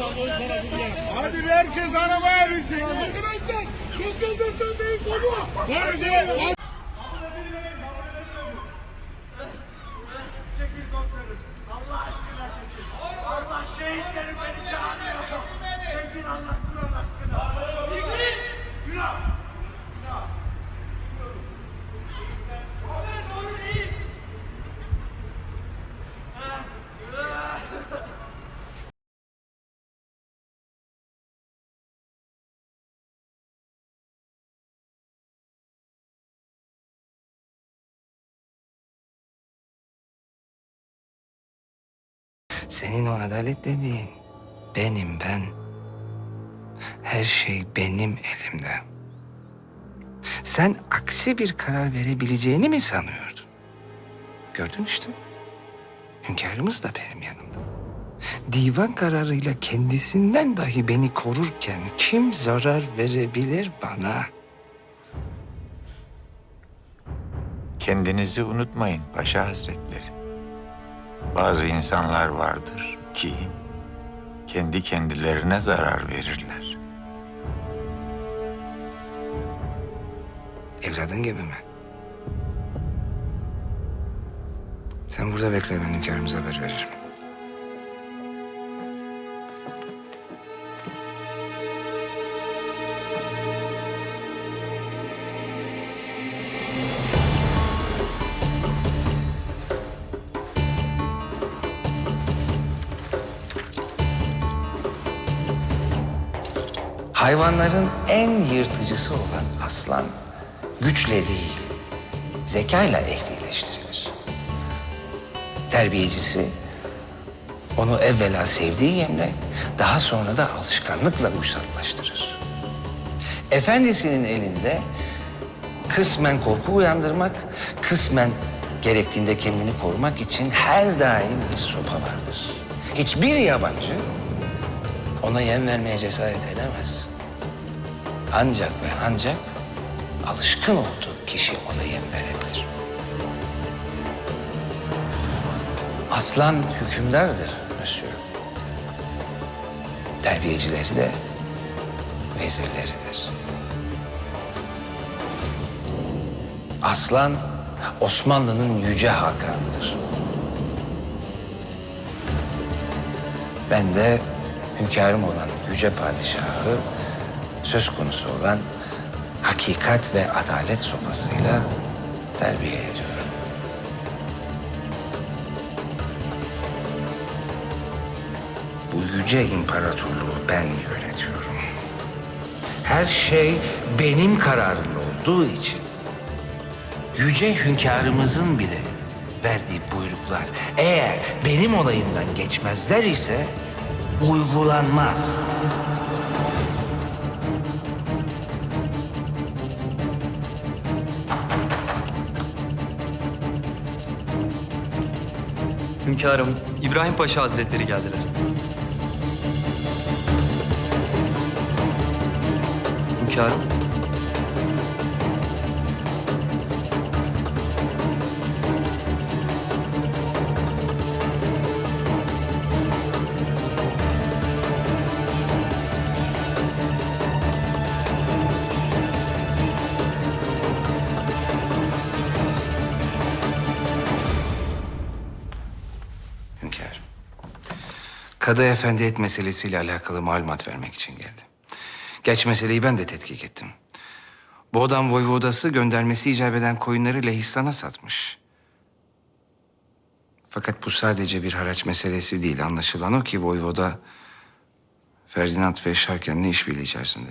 Hadi herkes arabaya binsin. Arkadaşlar yıkıldısın değil konu. Nerede? Senin o adalet dediğin benim ben. Her şey benim elimde. Sen aksi bir karar verebileceğini mi sanıyordun? Gördün işte. Hünkârımız da benim yanımda. Divan kararıyla kendisinden dahi beni korurken kim zarar verebilir bana? Kendinizi unutmayın Paşa Hazretleri. Bazı insanlar vardır ki kendi kendilerine zarar verirler. Evladın gibi mi? Sen burada bekle ben hünkârımıza haber veririm. Hayvanların en yırtıcısı olan aslan güçle değil, zekayla ehlileştirilir. Terbiyecisi onu evvela sevdiği yemle, daha sonra da alışkanlıkla uysallaştırır. Efendisinin elinde kısmen korku uyandırmak, kısmen gerektiğinde kendini korumak için her daim bir sopa vardır. Hiçbir yabancı ona yem vermeye cesaret edemez. Ancak ve ancak alışkın olduğu kişi ona yem verebilir. Aslan hükümdardır Monsieur. Terbiyecileri de vezirleridir. Aslan Osmanlı'nın yüce hakanıdır. Ben de hünkârım olan yüce padişahı söz konusu olan hakikat ve adalet sopasıyla terbiye ediyorum. Bu yüce imparatorluğu ben yönetiyorum. Her şey benim kararımda olduğu için yüce hünkârımızın bile verdiği buyruklar eğer benim olayımdan geçmezler ise uygulanmaz. Hünkârım, İbrahim Paşa Hazretleri geldiler. Hünkârım. Kadı Efendiyet meselesiyle alakalı malumat vermek için geldi. Geç meseleyi ben de tetkik ettim. Boğdan Voyvodası göndermesi icap eden koyunları Lehistan'a satmış. Fakat bu sadece bir haraç meselesi değil. Anlaşılan o ki Voyvoda Ferdinand ve Şarken'le işbirliği içerisinde.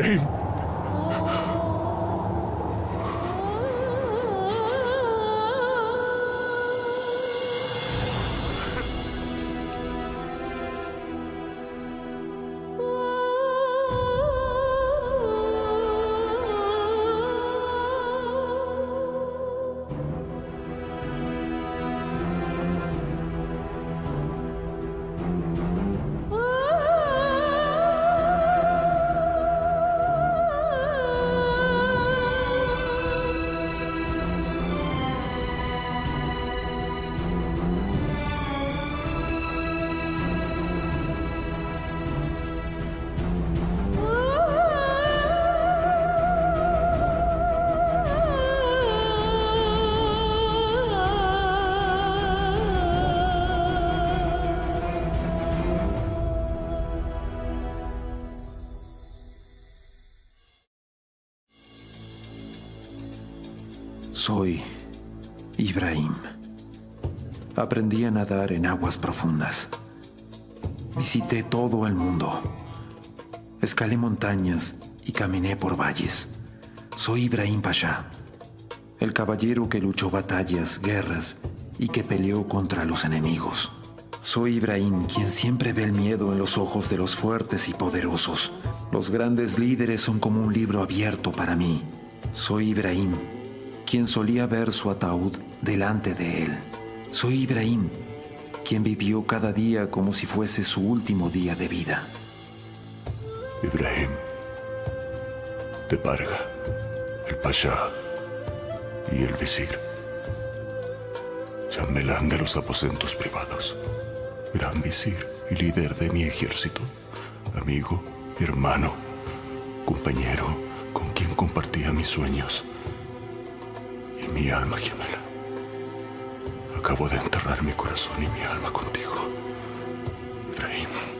Ibrahim. Soy Ibrahim. Aprendí a nadar en aguas profundas. Visité todo el mundo. Escalé montañas y caminé por valles. Soy Ibrahim Pasha, el caballero que luchó batallas, guerras y que peleó contra los enemigos. Soy Ibrahim, quien siempre ve el miedo en los ojos de los fuertes y poderosos. Los grandes líderes son como un libro abierto para mí. Soy Ibrahim, quien solía ver su ataúd delante de él. Soy Ibrahim, quien vivió cada día como si fuese su último día de vida. Ibrahim. De Parga, el Pasha y el Visir. Chambelán de los aposentos privados. Gran Visir y líder de mi ejército. Amigo, hermano, compañero con quien compartía mis sueños mi alma gemela. Acabo de enterrar mi corazón y mi alma contigo. Ibrahim.